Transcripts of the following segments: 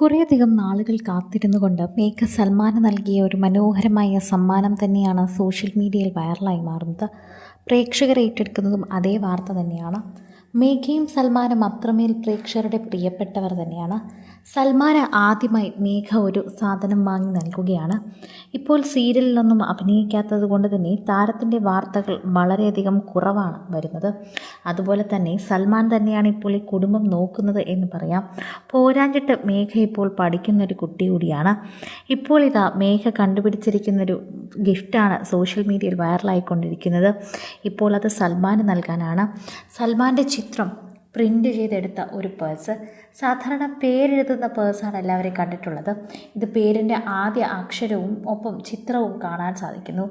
കുറേയധികം നാളുകൾ കാത്തിരുന്നു കൊണ്ട് മേഘ സൽമാന് നൽകിയ ഒരു മനോഹരമായ സമ്മാനം തന്നെയാണ് സോഷ്യൽ മീഡിയയിൽ വൈറലായി മാറുന്നത്. പ്രേക്ഷകർ ഏറ്റെടുക്കുന്നതും അതേ വാർത്ത തന്നെയാണ്. മേഘയും സൽമാനും അത്രമേൽ പ്രേക്ഷകരുടെ പ്രിയപ്പെട്ടവർ തന്നെയാണ്. സൽമാന് ആദ്യമായി മേഘ ഒരു സാധനം വാങ്ങി നൽകുകയാണ്. ഇപ്പോൾ സീരിയലിലൊന്നും അഭിനയിക്കാത്തത് കൊണ്ട് തന്നെ താരത്തിന്റെ വാർത്തകൾ വളരെയധികം കുറവാണ് വരുന്നത്. അതുപോലെ തന്നെ സൽമാൻ തന്നെയാണ് ഇപ്പോൾ ഈ കുടുംബം നോക്കുന്നത് എന്ന് പറയാം. പോരാഞ്ഞിട്ട് മേഘ ഇപ്പോൾ പഠിക്കുന്നൊരു കുട്ടി കൂടിയാണ്. ഇപ്പോൾ ഇതാ മേഘ കണ്ടുപിടിച്ചിരിക്കുന്നൊരു ഗിഫ്റ്റാണ് സോഷ്യൽ മീഡിയയിൽ വൈറലായിക്കൊണ്ടിരിക്കുന്നത് ഇപ്പോൾ അത് സൽമാന് നൽകാനാണ്. സൽമാന്റെ ചിത്രം. പ്രിന്റ് ചെയ്തെടുത്ത ഒരു പേഴ്സ് സാധാരണ പേരെഴുതുന്ന പേഴ്സാണ് എല്ലാവരെയും കണ്ടിട്ടുള്ളത്. ഇത് പേരിന്റെ ആദ്യ അക്ഷരവും ഒപ്പം ചിത്രവും കാണാൻ സാധിക്കുന്നു.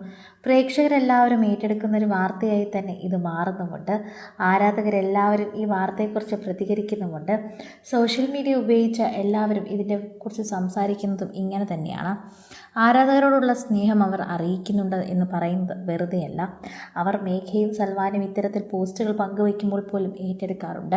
പ്രേക്ഷകരെല്ലാവരും ഏറ്റെടുക്കുന്ന ഒരു വാർത്തയായി തന്നെ ഇത് മാറുന്നുമുണ്ട്. ആരാധകരെല്ലാവരും ഈ വാർത്തയെക്കുറിച്ച് പ്രതികരിക്കുന്നുമുണ്ട്. സോഷ്യൽ മീഡിയ ഉപയോഗിച്ച എല്ലാവരും ഇതിനെ കുറിച്ച് സംസാരിക്കുന്നതും ഇങ്ങനെ തന്നെയാണ്. ആരാധകരോടുള്ള സ്നേഹം അവർ അറിയിക്കുന്നുണ്ട് എന്ന് പറയുന്നത് വെറുതെയല്ല. അവർ മേഘയും സൽവാനും ഇത്തരത്തിൽ പോസ്റ്റുകൾ പങ്കുവയ്ക്കുമ്പോൾ പോലും ഏറ്റെടുക്കാറുണ്ട്.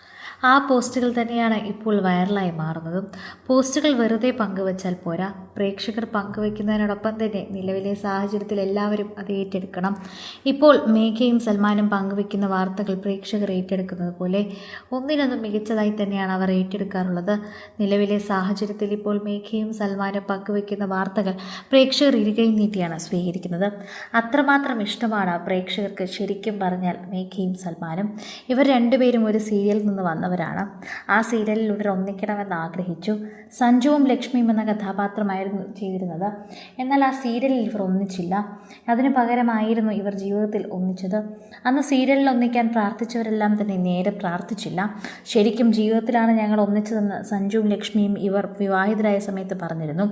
ആ പോസ്റ്റുകൾ തന്നെയാണ് ഇപ്പോൾ വൈറലായി മാറുന്നതും. പോസ്റ്റുകൾ വെറുതെ പങ്കുവച്ചാൽ പോരാ. പ്രേക്ഷകർ പങ്കുവയ്ക്കുന്നതിനോടൊപ്പം തന്നെ നിലവിലെ സാഹചര്യത്തിൽ എല്ലാവരും അത് ഏറ്റെടുക്കണം. ഇപ്പോൾ മേഘയും സൽമാനും പങ്കുവയ്ക്കുന്ന വാർത്തകൾ പ്രേക്ഷകർ ഏറ്റെടുക്കുന്നത് പോലെ ഒന്നിനൊന്നും മികച്ചതായി തന്നെയാണ് അവർ ഏറ്റെടുക്കാറുള്ളത്. നിലവിലെ സാഹചര്യത്തിൽ ഇപ്പോൾ മേഘയും സൽമാനും പങ്കുവയ്ക്കുന്ന വാർത്തകൾ പ്രേക്ഷകർ ഇരുകയും നീട്ടിയാണ് സ്വീകരിക്കുന്നത്. അത്രമാത്രം ഇഷ്ടമാണ് പ്രേക്ഷകർക്ക് ശരിക്കും പറഞ്ഞാൽ മേഘയും സൽമാനും. ഇവർ രണ്ടുപേരും ഒരു സീരിയലിൽ നിന്ന് വന്നവരാണ് ആ സീരിയലിൽ ഇവർ ഒന്നിക്കണമെന്ന് ആഗ്രഹിച്ചു. സഞ്ജുവും ലക്ഷ്മിയും എന്ന കഥാപാത്രമായിരുന്നു ചെയ്തിരുന്നത്. എന്നാൽ ആ സീരിയലിൽ ഇവർ ഒന്നിച്ചില്ല. അതിനു പകരമായിരുന്നു ഇവർ ജീവിതത്തിൽ ഒന്നിച്ചത്. അന്ന് സീരിയലിൽ ഒന്നിക്കാൻ പ്രാർത്ഥിച്ചവരെല്ലാം തന്നെ നേരെ പ്രാർത്ഥിച്ചില്ല. ശരിക്കും ജീവിതത്തിലാണ് ഞങ്ങൾ ഒന്നിച്ചതെന്ന് സഞ്ജുവും ലക്ഷ്മിയും ഇവർ വിവാഹിതരായ സമയത്ത് പറഞ്ഞിരുന്നു.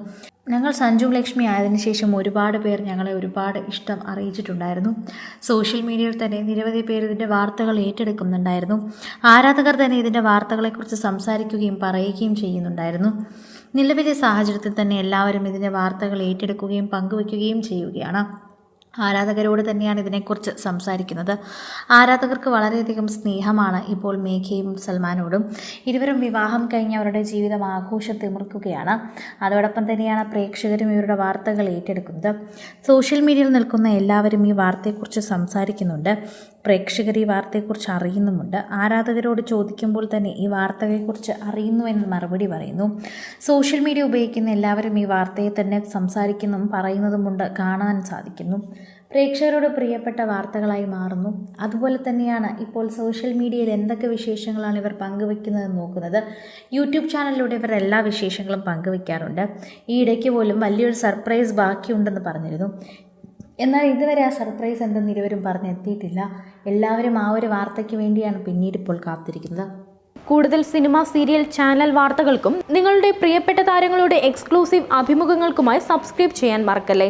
ഞങ്ങൾ സഞ്ജു ലക്ഷ്മി ആയതിനു ശേഷം ഒരുപാട് പേർ ഞങ്ങളെ ഒരുപാട് ഇഷ്ടം അറിയിച്ചിട്ടുണ്ടായിരുന്നു. സോഷ്യൽ മീഡിയയിൽ തന്നെ നിരവധി പേർ ഇതിന്റെ വാർത്തകൾ ഏറ്റെടുക്കുന്നുണ്ടായിരുന്നു. ആരാധകർ തന്നെ ഇതിന്റെ വാർത്തകളെക്കുറിച്ച് സംസാരിക്കുകയും പറയുകയും ചെയ്യുന്നുണ്ടായിരുന്നു. നിലവിലെ സാഹചര്യത്തിൽ തന്നെ എല്ലാവരും ഇതിന്റെ വാർത്തകൾ ഏറ്റെടുക്കുകയും പങ്കുവയ്ക്കുകയും ചെയ്യുകയാണ്. ആരാധകരോട് തന്നെയാണ് ഇതിനെക്കുറിച്ച് സംസാരിക്കുന്നത്. ആരാധകർക്ക് വളരെയധികം സ്നേഹമാണ് ഇപ്പോൾ മേഘയും സൽമാനോടും. ഇരുവരും വിവാഹം കഴിഞ്ഞ് അവരുടെ ജീവിതം ആഘോഷം തിമിർക്കുകയാണ് അതോടൊപ്പം തന്നെയാണ് പ്രേക്ഷകരും ഇവരുടെ വാർത്തകൾ ഏറ്റെടുക്കുന്നത്. സോഷ്യൽ മീഡിയയിൽ നിൽക്കുന്ന എല്ലാവരും ഈ വാർത്തയെക്കുറിച്ച് സംസാരിക്കുന്നുണ്ട്. പ്രേക്ഷകർ ഈ വാർത്തയെക്കുറിച്ച് അറിയുന്നുമുണ്ട്. ആരാധകരോട് ചോദിക്കുമ്പോൾ തന്നെ ഈ വാർത്തയെക്കുറിച്ച് അറിയുന്നു എന്ന് മറുപടി പറയുന്നു. സോഷ്യൽ മീഡിയ ഉപയോഗിക്കുന്ന എല്ലാവരും ഈ വാർത്തയെ തന്നെ സംസാരിക്കുന്നതും പറയുന്നതുമുണ്ട് കാണാൻ സാധിക്കുന്നു. പ്രേക്ഷകരോട് പ്രിയപ്പെട്ട വാർത്തകളായി മാറുന്നു. അതുപോലെ തന്നെയാണ് ഇപ്പോൾ സോഷ്യൽ മീഡിയയിൽ എന്തൊക്കെ വിശേഷങ്ങളാണ് ഇവർ പങ്കുവെക്കുന്നതെന്ന് നോക്കുന്നത്. യൂട്യൂബ് ചാനലിലൂടെ ഇവർ എല്ലാ വിശേഷങ്ങളും പങ്കുവെക്കാറുണ്ട്. ഈ ഇടയ്ക്ക് പോലും വലിയൊരു സർപ്രൈസ് ബാക്കിയുണ്ടെന്ന് പറഞ്ഞിരുന്നു. എന്നാൽ ഇതുവരെ ആ സർപ്രൈസ് എന്തെന്ന് ഇരുവരും പറഞ്ഞെത്തിയിട്ടില്ല. എല്ലാവരും ആ ഒരു വാർത്തയ്ക്ക് വേണ്ടിയാണ് പിന്നീട് ഇപ്പോൾ കാത്തിരിക്കുന്നത്. കൂടുതൽ സിനിമ സീരിയൽ ചാനൽ വാർത്തകൾക്കും നിങ്ങളുടെ പ്രിയപ്പെട്ട താരങ്ങളുടെ എക്സ്ക്ലൂസീവ് അഭിമുഖങ്ങൾക്കുമായി സബ്സ്ക്രൈബ് ചെയ്യാൻ മറക്കല്ലേ?